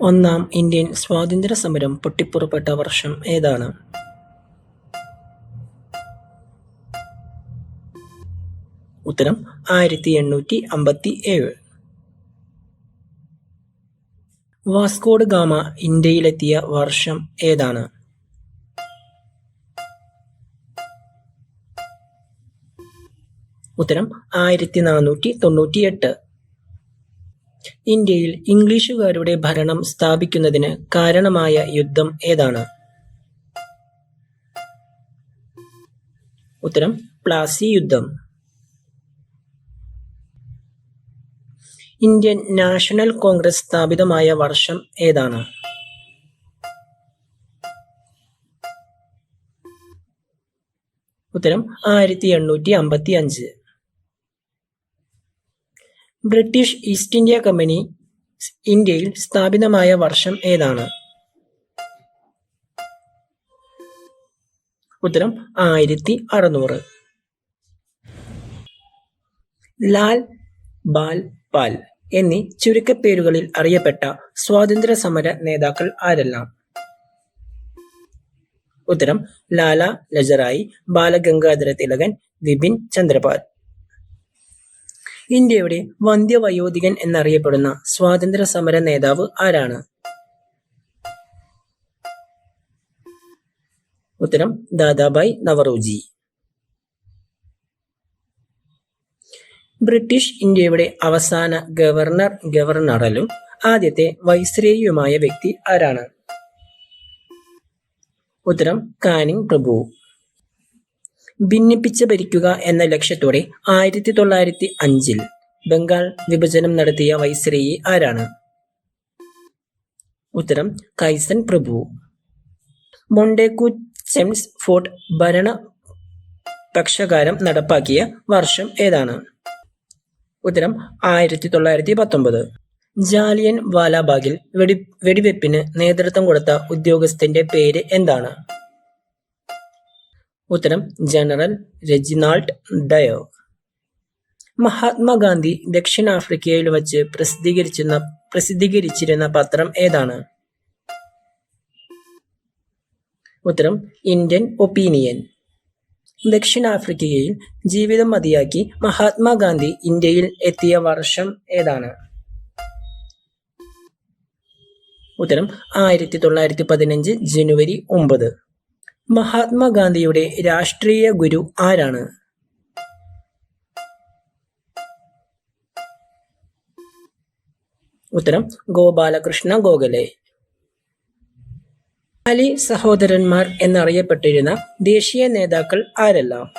ഒന്നാം ഇന്ത്യൻ സ്വാതന്ത്ര്യ സമരം പൊട്ടിപ്പുറപ്പെട്ട വർഷം ഏതാണ്? ഉത്തരം ആയിരത്തി എണ്ണൂറ്റി അമ്പത്തി ഏഴ് വാസ്കോഡ് ഗാമ ഇന്ത്യയിലെത്തിയ വർഷം ഏതാണ്? ഉത്തരം ആയിരത്തി നാനൂറ്റി തൊണ്ണൂറ്റി എട്ട് ഇന്ത്യയിൽ ഇംഗ്ലീഷുകാരുടെ ഭരണം സ്ഥാപിക്കുന്നതിന് കാരണമായ യുദ്ധം ഏതാണ്? ഉത്തരം പ്ലാസി യുദ്ധം. ഇന്ത്യൻ നാഷണൽ കോൺഗ്രസ് സ്ഥാപിതമായ വർഷം ഏതാണ്? ഉത്തരം ആയിരത്തി എണ്ണൂറ്റി അമ്പത്തി അഞ്ച് ബ്രിട്ടീഷ് ഈസ്റ്റ് ഇന്ത്യ കമ്പനി ഇന്ത്യയിൽ സ്ഥാപിതമായ വർഷം ഏതാണ്? ഉത്തരം ആയിരത്തി അറുന്നൂറ് ലാൽ ബാൽ പാൽ എന്നീ ചുരുക്കപ്പേരുകളിൽ അറിയപ്പെട്ട സ്വാതന്ത്ര്യ സമര നേതാക്കൾ ആരെല്ലാം? ഉത്തരം ലാല ലജറായി ബാലഗംഗാധര തിലകൻ വിപിൻ ചന്ദ്രപാൽ. ഇന്ത്യയുടെ വന്ധ്യവയോധികൻ എന്നറിയപ്പെടുന്ന സ്വാതന്ത്ര്യ സമര നേതാവ് ആരാണ്? ഉത്തരം ദാദാബായ് നവറോജി. ബ്രിട്ടീഷ് ഇന്ത്യയുടെ അവസാന ഗവർണർ ഗവർണറലും ആദ്യത്തെ വൈസ്രേയുമായ വ്യക്തി ആരാണ്? ഉത്തരം കാനിങ് പ്രഭു. ഭിന്നിപ്പിച്ച് ഭരിക്കുക എന്ന ലക്ഷ്യത്തോടെ ആയിരത്തി തൊള്ളായിരത്തി അഞ്ചിൽ ബംഗാൾ വിഭജനം നടത്തിയ വൈസ്രേയി ആരാണ്? ഉത്തരം കൈസൻ പ്രഭു. മൊണ്ടേക്കു ചെംസ് ഫോർട്ട് ഭരണ പക്ഷകാരം നടപ്പാക്കിയ വർഷം ഏതാണ്? ഉത്തരം ആയിരത്തി തൊള്ളായിരത്തി പത്തൊമ്പത് ജാലിയൻ വാലാബാഗിൽ വെടി വെടിവെപ്പിന് നേതൃത്വം കൊടുത്ത ഉദ്യോഗസ്ഥന്റെ പേര് എന്താണ്? ഉത്തരം ജനറൽ റെജിനാൾഡ് ഡയോ മഹാത്മാഗാന്ധി ദക്ഷിണാഫ്രിക്കയിൽ വച്ച് പ്രസിദ്ധീകരിച്ചിരുന്ന പ്രസിദ്ധീകരിച്ചിരുന്ന പത്രം ഏതാണ്? ഉത്തരം ഇന്ത്യൻ ഒപ്പീനിയൻ. ദക്ഷിണാഫ്രിക്കയിൽ ജീവിതം മതിയാക്കി മഹാത്മാഗാന്ധി ഇന്ത്യയിൽ എത്തിയ വർഷം ഏതാണ്? ഉത്തരം ആയിരത്തി തൊള്ളായിരത്തി പതിനഞ്ച് ജനുവരി ഒമ്പത്. മഹാത്മാഗാന്ധിയുടെ രാഷ്ട്രീയ ഗുരു ആരാണ്? ഉത്തരം ഗോപാലകൃഷ്ണ ഗോഖലെ. അലി സഹോദരന്മാർ എന്നറിയപ്പെട്ടിരുന്ന ദേശീയ നേതാക്കൾ ആരെല്ലാം?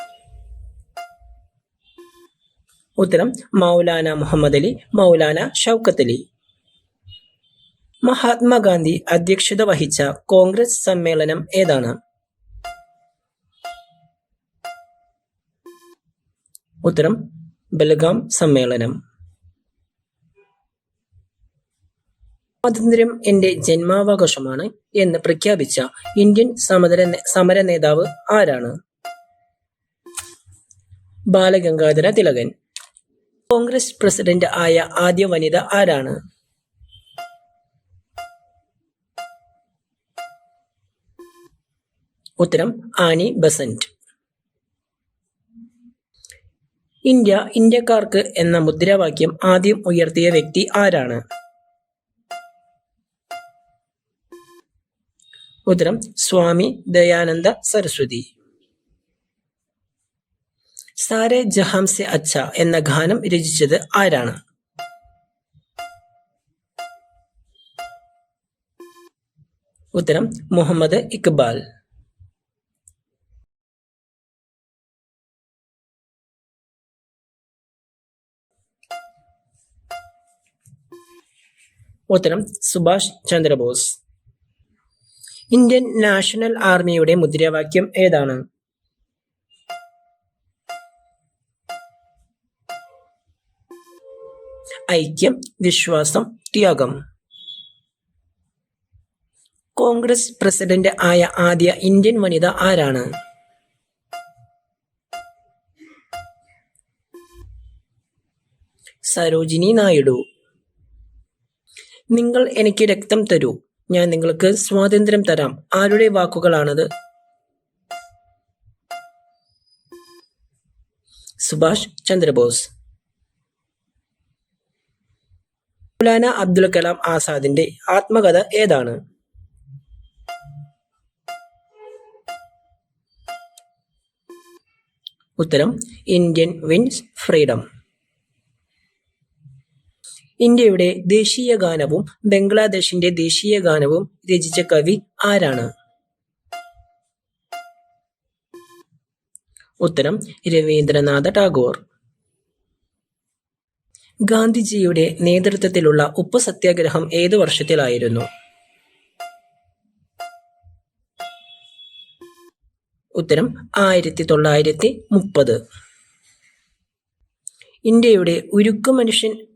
ഉത്തരം മൗലാന മുഹമ്മദ് അലി മൗലാന ഷൗക്കത്ത് അലി. മഹാത്മാഗാന്ധി അധ്യക്ഷത വഹിച്ച കോൺഗ്രസ് സമ്മേളനം ഏതാണ്? ഉത്തരം ബലഗാം സമ്മേളനം. സ്വാതന്ത്ര്യം എന്റെ ജന്മാവകാശമാണ് എന്ന് പ്രഖ്യാപിച്ച ഇന്ത്യൻ സമര സമര നേതാവ് ആരാണ്? ബാലഗംഗാധര തിലകൻ. കോൺഗ്രസ് പ്രസിഡന്റ് ആയ ആദ്യ വനിത ആരാണ്? ഉത്തരം ആനി ബസന്റ്. ഇന്ത്യ ഇന്ത്യക്കാർക്ക് എന്ന മുദ്രാവാക്യം ആദ്യം ഉയർത്തിയ വ്യക്തി ആരാണ്? ഉത്തരം സ്വാമി ദയാനന്ദ സരസ്വതി. സാരെ ജഹാം സെ അച്ഛ എന്ന ഗാനം രചിച്ചത് ആരാണ്? ഉത്തരം മുഹമ്മദ് ഇക്ബാൽ. ഉത്തരം സുഭാഷ് ചന്ദ്രബോസ്. ഇന്ത്യൻ നാഷണൽ ആർമിയുടെ മുദ്രാവാക്യം ഏതാണ്? ഐക്യം വിശ്വാസം ത്യാഗം. കോൺഗ്രസ് പ്രസിഡന്റ് ആയ ആദ്യ ഇന്ത്യൻ വനിത ആരാണ്? സരോജിനി നായിഡു. നിങ്ങൾ എനിക്ക് രക്തം തരൂ. ഞാൻ നിങ്ങൾക്ക് സ്വാതന്ത്ര്യം തരാം. ആരുടെ വാക്കുകളാണത്? സുഭാഷ് ചന്ദ്രബോസ്. മൗലാന അബ്ദുൽ കലാം ആസാദിന്റെ ആത്മകഥ ഏതാണ്? ഉത്തരം ഇന്ത്യൻ വിൻസ് ഫ്രീഡം. ഇന്ത്യയുടെ ദേശീയ ഗാനവും ബംഗ്ലാദേശിന്റെ ദേശീയ ഗാനവും രചിച്ച കവി ആരാണ്? ഉത്തരം രവീന്ദ്രനാഥ ടാഗോർ. ഗാന്ധിജിയുടെ നേതൃത്വത്തിലുള്ള ഉപ്പ് സത്യാഗ്രഹം ഏത് വർഷത്തിലായിരുന്നു? ഉത്തരം ആയിരത്തി തൊള്ളായിരത്തി മുപ്പത് ഇന്ത്യയുടെ ഉരുക്കു മനുഷ്യൻ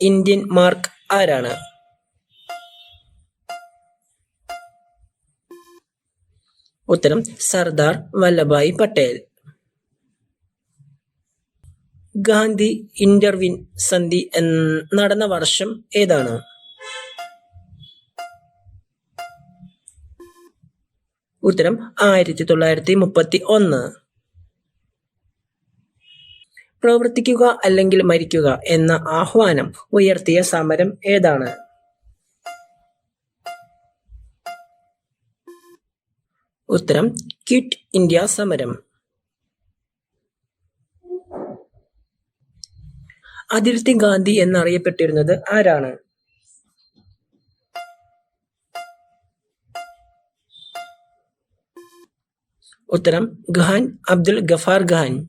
ഇന്ത്യൻ മാർക്ക് ആരാണ്? ഉത്തരം സർദാർ വല്ലഭായ് പട്ടേൽ. ഗാന്ധി ഇന്റർവിൻ സന്ധി നടന്ന വർഷം ഏതാണ്? ഉത്തരം ആയിരത്തി തൊള്ളായിരത്തി മുപ്പത്തി ഒന്ന്. പ്രവർത്തിക്കുക അല്ലെങ്കിൽ മരിക്കുക എന്ന ആഹ്വാനം ഉയർത്തിയ സമരം ഏതാണ്? ഉത്തരം ക്വിറ്റ് ഇന്ത്യ സമരം. അതിർത്തി ഗാന്ധി എന്നറിയപ്പെട്ടിരുന്നത് ആരാണ്? ഉത്തരം ഖാൻ അബ്ദുൽ ഗഫാർ ഖാൻ.